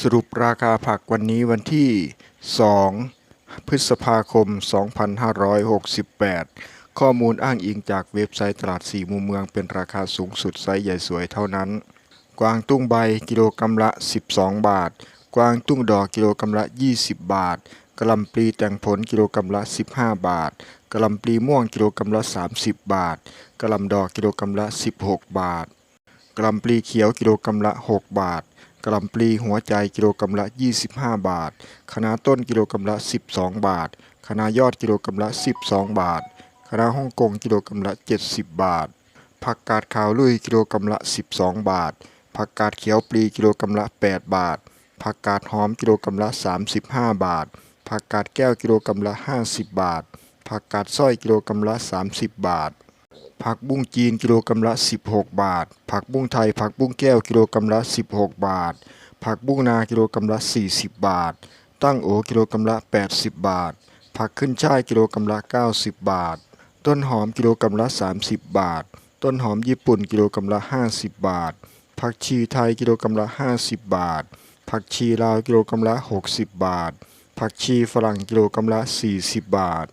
สรุปราคาผักวันนี้วันที่ 2 พฤษภาคม 2568 ข้อมูลอ้างอิงจากเว็บไซต์ตลาดสี่มุมเมืองเป็นราคาสูงสุดไซส์ใหญ่สวยเท่านั้น กวางตุ้งใบกิโลกรัมละ 12 บาท กวางตุ้งดอกกิโลกรัมละ 20 บาทกะลำปลีแต่งผลกิโลกรัมละ 15 บาทกะลำปลีม่วงกิโลกรัมละ 30 บาทกะลำดอกกิโลกรัมละ 16 บาทกะลำปลีเขียวกิโลกรัมละ 6 บาท กล่ำปลีหัวใจกิโลกรัมละ 25 บาทคะน้าต้นกิโลกรัมละ 12 บาทคะน้ายอดกิโลกรัมละ 12 บาทคะน้าฮ่องกงกิโลกรัมละ 70 บาท ผักกาดขาวลุยกิโลกรัมละ 12 บาท ผักกาดเขียวปลีกิโลกรัมละ 8 บาท ผักกาดหอมกิโลกรัมละ 35 บาท ผักกาดแก้วกิโลกรัมละ 50 บาท ผักกาดสร้อยกิโลกรัมละ 30 บาท ผักบุ้งจีนกิโลกรัมละ 16 บาท ผักบุ้งไทย ผักบุ้งแก้วกิโลกรัมละ 16 บาท ผักบุ้งนากิโลกรัมละ 40 บาท ตั้งโอกิโลกรัมละ 80 บาท ผักขึ้นช่ายกิโลกรัมละ 90 บาท ต้นหอมกิโลกรัมละ 30 บาท ต้นหอมญี่ปุ่นกิโลกรัมละ 50 บาท ผักชีไทยกิโลกรัมละ 50 บาท ผักชีลาวกิโลกรัมละ 60 บาท ผักชีฝรั่งกิโลกรัมละ 40 บาท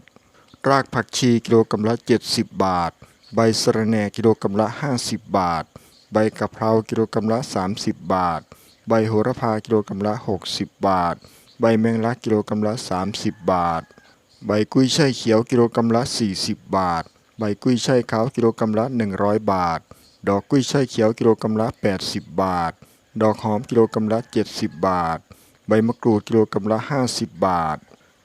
รากผักชีกิโลกรัมละ 70 บาท ใบสะระแหน่กิโลกรัมละ 50 บาท ใบกะเพรากิโลกรัมละ 30 บาท ใบโหระพากิโลกรัมละ 60 บาท ใบแมงลักกิโลกรัมละ 30 บาท ใบกุ้ยช่ายเขียวกิโลกรัมละ 40 บาท ใบกุ้ยช่ายขาวกิโลกรัมละ 100 บาท ดอกกุ้ยช่ายเขียวกิโลกรัมละ 80 บาท ดอกหอมกิโลกรัมละ 70 บาท ใบมะกรูดกิโลกรัมละ 50 บาท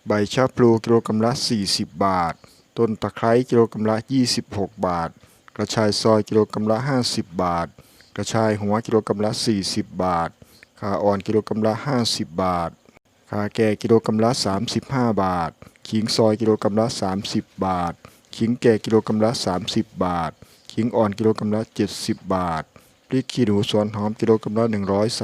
ใบชะพลูกิโลกรัมละ 40 บาท ต้นตะไคร้กิโลกรัมละ 26 บาท กระชายซอยกิโลกรัมละ 50 บาท กระชายหัวกิโลกรัมละ 40 บาทขาอ่อนกิโลกรัมละ 50 บาทขาแก่กิโลกรัมละ 35 บาท ขิงซอยกิโลกรัมละ 30 บาท ขิงแก่กิโลกรัมละ 30 บาท ขิงอ่อนกิโลกรัมละ 70 บาทพริกขี้หนูสวนหอมกิโลกรัมละ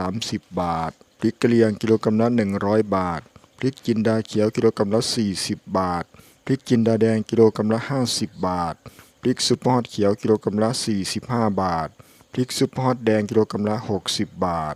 130 บาทพริกกะเหรี่ยงกิโลกรัมละ 100 บาทพริกจินดาเขียวกิโลกรัมละ 40 บาท ริกจินดาแดงกิโลกรัมละ 50 บาท พริกซุปฮอตเขียวกิโลกรัมละ 45 บาท พริกซุปฮอตแดงกิโลกรัมละ 60 บาท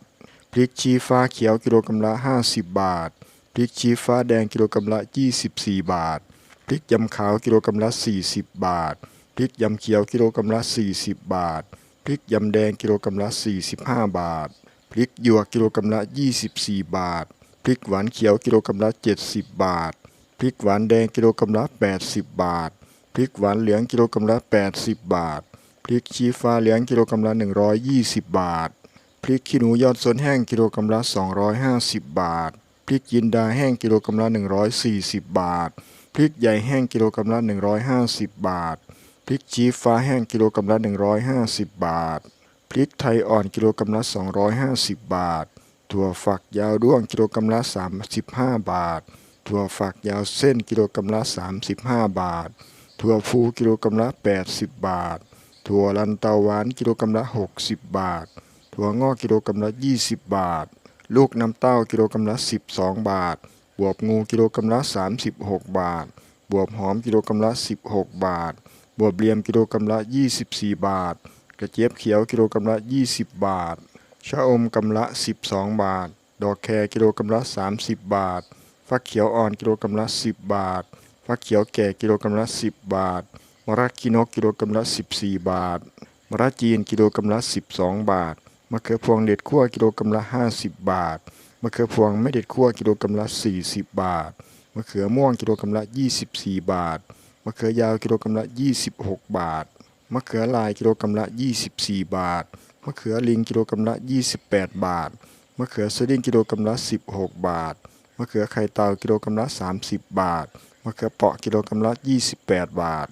พริกชี้ฟ้าเขียวกิโลกรัมละ 50 บาท พริกชี้ฟ้าแดงกิโลกรัมละ 24 บาท พริกยำขาวกิโลกรัมละ 40 บาท พริกยำเขียวกิโลกรัมละ 40 บาท พริกยำแดงกิโลกรัมละ 45 บาท พริกหยวกกิโลกรัมละ 24 บาท พริกหวานเขียวกิโลกรัมละ 70 บาท ริกหวานแดงกิโลกรัมละ 80 บาท พริกหวานเหลืองกิโลกรัมละ 80 บาท พริกชี้ฟ้าเหลืองกิโลกรัมละ 120 บาท พริกขี้หนูยอดสนแห้งกิโลกรัมละ 250 บาท พริกจินดาแห้งกิโลกรัมละ 140 บาท พริกใหญ่แห้งกิโลกรัมละ 150 บาท พริกชี้ฟ้าแห้งกิโลกรัมละ 150 บาท พริกไทยอ่อนกิโลกรัมละ 250 บาท ถั่วฝักยาวด้วงกิโลกรัมละ 35 บาท ถั่วฝักยาวเส้นกิโลกรัมละ 35 บาท ถั่วฟูกิโลกรัมละ 80 บาท ถั่วลันเตาหวานกิโลกรัมละ 60 บาท ถั่วงอกกิโลกรัมละ 20 บาท ลูกน้ำเต้ากิโลกรัมละ 12 บาท บวบงูกิโลกรัมละ 36 บาท บวบหอมกิโลกรัมละ 16 บาท บวบเลียมกิโลกรัมละ 24 บาท กระเจี๊ยบเขียวกิโลกรัมละ 20 บาทชะอมกำละ 12 บาท ดอกแครกิโลกรัมละ 30 บาท ฟักเขียวอ่อนกิโลกรัมละ10 บาท ฟักเขียวแก่กิโลกรัมละ 10 บาท มะระกินกกิโลกรัมละ 14 บาท มะระจีนกิโลกรัมละ 12 บาท มะเขือพวงเด็ดขั่วกิโลกรัมละ 50 บาท มะเขือพวงไม่เด็ดขั่วกิโลกรัมละ 40 บาท มะเขือม่วงกิโลกรัมละ 24 บาท มะเขือยาวกิโลกรัมละ 26 บาท มะเขือลายกิโลกรัมละ 24 บาท มะเขือลิงกิโลกรัมละ 28 บาท มะเขือสดิ้งกิโลกรัมละ 16 บาท มะเขือไข่เต่ากิโลกรัมละ 30 บาท มะเขือเปาะกิโลกรัมละ 28 บาท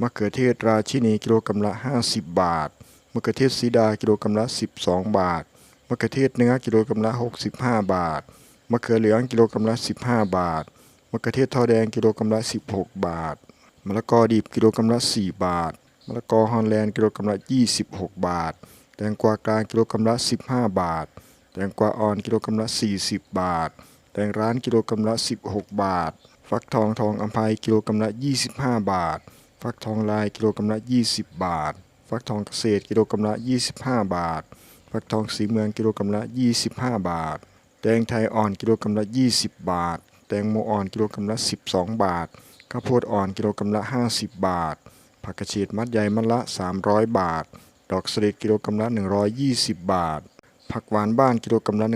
มะเขือเทศราชินีกิโลกรัมละ 50 บาท มะเขือเทศสีดากิโลกรัมละ 12 บาท มะเขือเทศเนื้อกิโลกรัมละ 65 บาท มะเขือเหลืองกิโลกรัมละ 15 บาท มะเขือเทศทอแดงกิโลกรัมละ 16 บาท มะละกอดิบกิโลกรัมละ 4 บาท มะละกอฮอลแลนด์กิโลกรัมละ 26 บาท แตงกวากลางกิโลกรัมละ 15 บาท แตงกวาอ่อนกิโลกรัมละ 40 บาท แตงร้านกิโลกรัมละ 16 บาท ฟักทองทองอัมภัยกิโลกรัมละ 25 บาท ฟักทองลายกิโลกรัมละ 20 บาท ฟักทองเกษตรกิโลกรัมละ 25 บาท ฟักทองสีเมืองกิโลกรัมละ 25 บาท แตงไทยอ่อนกิโลกรัมละ 20 บาท แตงโมอ่อนกิโลกรัมละ 12 บาท ข้าวโพดอ่อนกิโลกรัมละ 50 บาท ผักกระเฉดมัดใหญ่มัดละ 300 บาท ดอกสด็จกิโลกรัมละ 120 บาท ผักหวานบ้านกิโลกรัมละ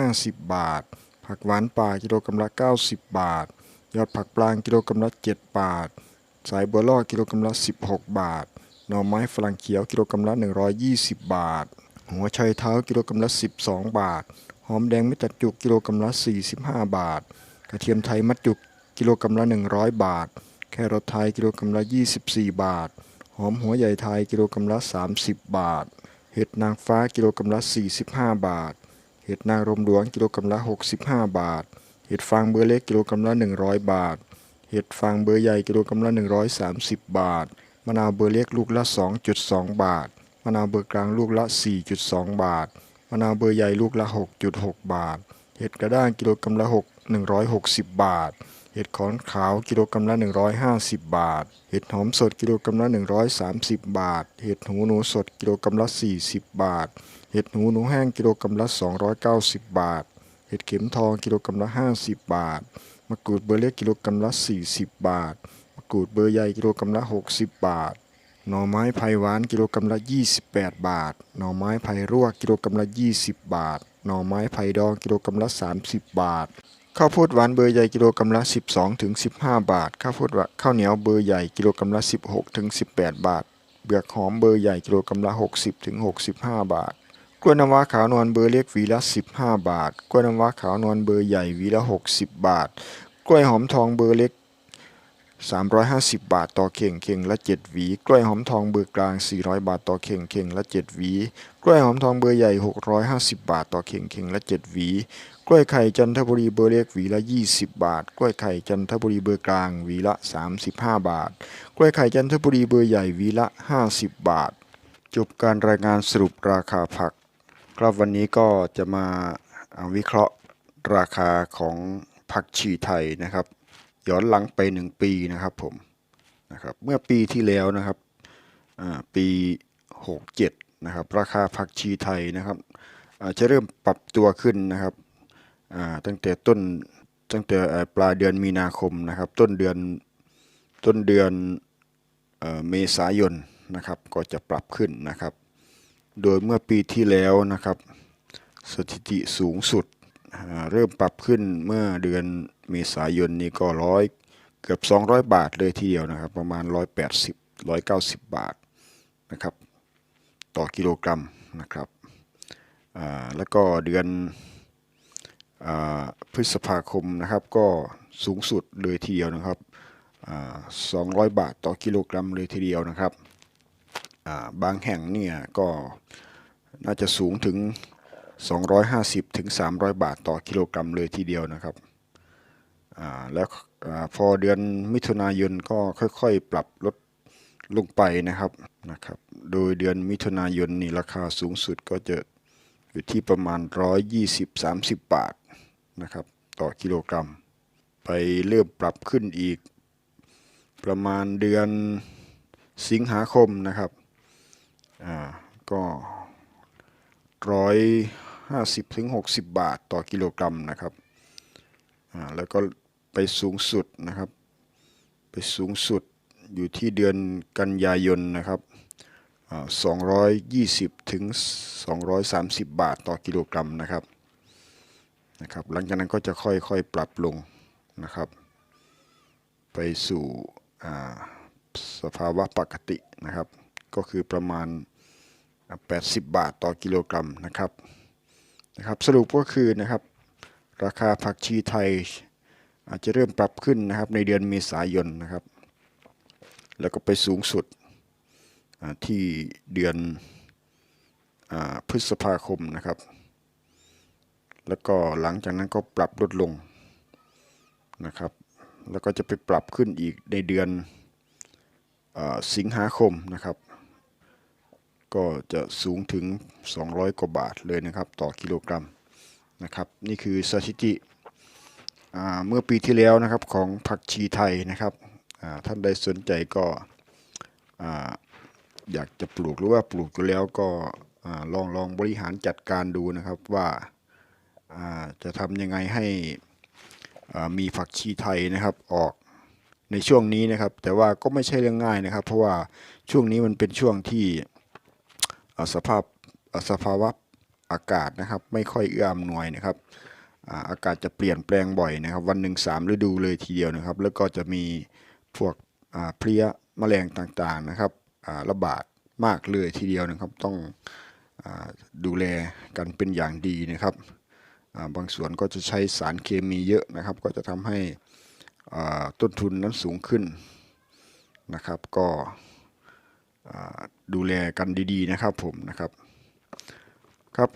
150 บาท ผักหวานป่ากิโลกรัมละ 90 บาท ยอดผักปลางกิโลกรัมละ 7 บาท สายบัวล่อกิโลกรัมละ 16 บาท หน่อไม้ฝรั่งเขียวกิโลกรัมละ 120 บาท หัวไชเท้ากิโลกรัมละ 12 บาท หอมแดงไม่ตัดจุกกิโลกรัมละ 45 บาท กระเทียมไทยมัดจุกกิโลกรัมละ 100 บาท แครอทไทยกิโลกรัมละ 24 บาท หอมหัวใหญ่ไทยกิโลกรัมละ 30 บาท เห็ดนางฟ้ากิโลกรัมละ 45 บาท เห็ดนางรมหลวงกิโลกรัมละ 65 บาท เห็ดฟางเบอร์เล็กกิโลกรัมละ 100 บาท เห็ดฟางเบอร์ใหญ่กิโลกรัมละ 130 บาท มะนาวเบอร์เล็กลูกละ 2.2 บาท มะนาวเบอร์กลางลูกละ 4.2 บาท มะนาวเบอร์ใหญ่ลูกละ 6.6 บาท เห็ดกระด้างกิโลกรัมละ 6 160 บาท เห็ดขอนขาวกิโลกรัมละ 150 บาท เห็ดหอมสดกิโลกรัมละ 130 บาท เห็ดหูหนูสดกิโลกรัมละ 40 บาท เห็ดหูหนูแห้งกิโลกรัมละ 290 บาท เห็ดเข็มทองกิโลกรัมละ 50 บาท มะกรูดเบอร์เล็กกิโลกรัมละ 40 บาท มะกรูดเบอร์ใหญ่กิโลกรัมละ 60 บาท หน่อไม้ไผ่หวานกิโลกรัมละ 28 บาท หน่อไม้ไผ่รั่วกกิโลกรัมละ 20 บาท หน่อไม้ไผ่ดองกิโลกรัมละ 30 บาท ข้าวโพดหวานเบอร์ใหญ่กิโลกรัมละ 12ถึง15 บาท ข้าวโพดข้าวเหนียวเบอร์ใหญ่กิโลกรัมละ 16ถึง18 บาท เบือกหอมเบอร์ใหญ่กิโลกรัมละ 60ถึง65 บาท กล้วยน้ำว้าขาวนวลเบอร์เล็กหวีละ 15 บาท กล้วยน้ำว้าขาวนวลเบอร์ใหญ่หวีละ 60 บาท กล้วยหอมทองเบอร์เล็ก 350 บาทต่อเข่งเข่งละ 7 หวี กล้วยหอมทองเบอร์กลาง 400 บาทต่อเข่งเข่งละ 7 หวี กล้วยหอมทองเบอร์ใหญ่ 650 บาทต่อเข่งเข่งละ 7 หวี กล้วยไข่จันทบุรีเบอร์เล็กหวีละ 20 บาท กล้วยไข่จันทบุรีเบอร์กลางหวีละ 35 บาท กล้วยไข่จันทบุรีเบอร์ใหญ่หวีละ 50 บาท จบการรายงานสรุปราคาผัก ครับวันนี้ก็จะมาอ่าวิเคราะห์ราคาของผักชีไทยนะครับ ย้อนหลังไปหนึ่งปีนะครับผมนะครับเมื่อปีที่แล้วนะครับปี 67นะครับราคาผักชีไทยนะครับจะเริ่มปรับตัวขึ้นนะครับตั้งแต่ต้นตั้งแต่ปลายเดือนมีนาคมนะครับ ต้นเดือนต้นเดือนเมษายนนะครับ ก็จะปรับขึ้นนะครับ โดยเมื่อปีที่แล้วนะครับ สถิติสูงสุดเริ่มปรับขึ้นเมื่อเดือน เมษายนนี้ก็ร้อยเกือบ 200 บาทเลยทีเดียวนะครับ ประมาณ 180 190 บาทนะครับ ต่อกิโลกรัมนะครับแล้วก็เดือนอพฤษภาคมนะครับ ก็สูงสุดเลยทีเดียวนะครับอ่า200 บาทต่อกิโลกรัมเลยทีเดียวนะครับบางแห่งเนี่ยก็น่าจะสูงถึง 250ถึง300 บาทต่อกิโลกรัมเลยทีเดียวนะครับ แล้วอพอเดือนมิถุนายนก็ค่อยๆ ปรับลดลงไปนะครับนะครับ โดยเดือนมิถุนายนนี่ราคาสูงสุดก็จะอยู่ที่ประมาณ 120-30 บาทนะครับ ต่อกิโลกรัม ไปเริ่มปรับขึ้นอีก ประมาณเดือนสิงหาคมนะครับอ่าก็ร้อยห้าสิบถึงหกสิบบาทต่อกิโลกรัมนะครับอ่าแล้วก็ ไปสูงสุดนะครับ ไปสูงสุดอยู่ที่เดือนกันยายนนะครับสองร้อยยี่สิบถึงสองร้อยสามสิบบาทต่อกิโลกรัมนะครับนะครับ หลังจากนั้นก็จะค่อยๆปรับลงนะครับ ไปสู่สภาวะปกตินะครับ ก็คือประมาณ 80 บาทต่อกิโลกรัมนะครับนะครับ สรุปก็คือนะครับ ราคาผักชีไทย อาจจะเริ่มปรับขึ้นนะครับในเดือนเมษายนนะครับ แล้วก็ไปสูงสุดที่เดือนอพฤษภาคมนะครับ แล้วก็หลังจากนั้นก็ปรับลดลงนะครับ แล้วก็จะไปปรับขึ้นอีกในเดือนอสิงหาคมนะครับ ก็จะสูงถึง 200 กว่าบาทเลยนะครับ ต่อกิโลกรัมนะครับ นี่คือสถิติ เมื่อปีที่แล้วนะครับของผักชีไทยนะครับท่านใดสนใจก็อ่าอยากจะปลูกหรือว่าปลูกอยู่แล้วก็อลองลองบริหารจัดการดูนะครับว่าจะทำยังไงให้มีผักชีไทยนะครับออกในช่วงนี้นะครับ แต่ว่าก็ไม่ใช่เรื่องง่ายนะครับ เพราะว่าช่วงนี้มันเป็นช่วงที่สภาพสภาวะอากาศนะครับ ไม่ค่อยเอื้ออำนวยนะครับ อากาศจะเปลี่ยนแปลงบ่อยนะครับ วันหนึ่งสามฤดูเลยทีเดียวนะครับ แล้วก็จะมีพวกเพลี้ยแมลงต่างๆนะครับระบาดมากเลยทีเดียวนะครับ ต้องอดูแลกันเป็นอย่างดีนะครับบางส่วนก็จะใช้สารเคมีเยอะนะครับ ก็จะทำให้ต้นทุนนั้นสูงขึ้นนะครับ ก็ดูแลกันดีๆนะครับผมนะครับ ครับ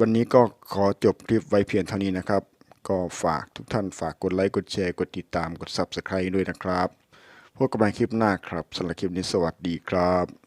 วันนี้ก็ขอจบคลิปไว้เพียงเท่านี้นะครับ ก็ฝากทุกท่านฝากกดไลค์กดแชร์กดติดตามกด Subscribe ด้วยนะครับพบกันใหม่คลิปหน้าครับสำหรับคลิปนี้สวัสดีครับ